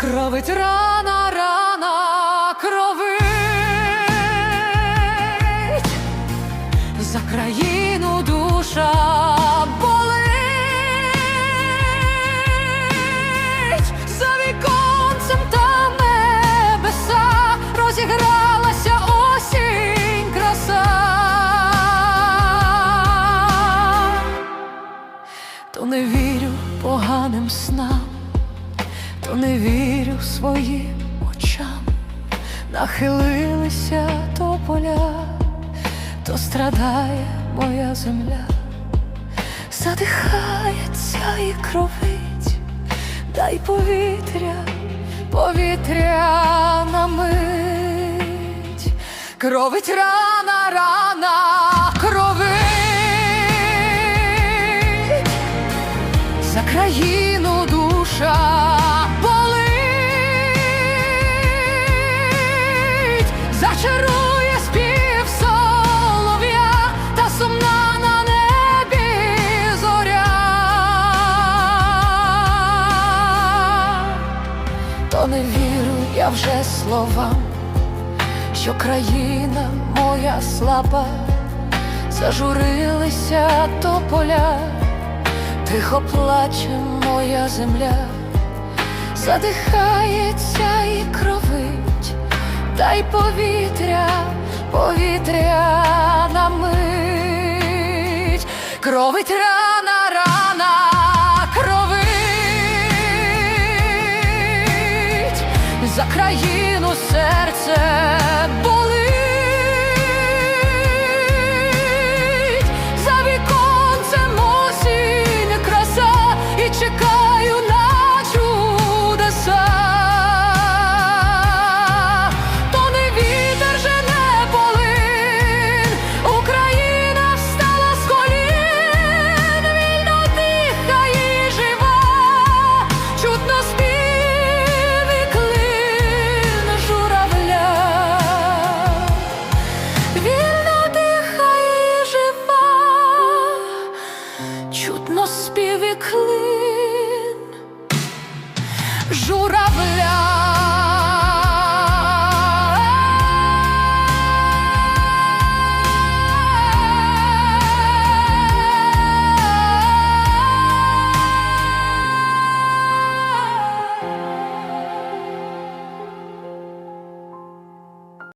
Кровить рана, рана, кровить. За країну душа болить, за віконцем там небеса розігралася осінь краса. То не вірю поганим снам, то не вірю своїм очам, нахилилися то поля, то страдає моя земля, задихається і кровить, дай повітря, повітря на мить, кровить рана, рана, кровить. За країну То не вірю я вже словам, що країна моя слаба, зажурилися тополя. Тихо плаче моя земля, задихається і кровить, дай повітря, повітря на мить, кровить за країну серце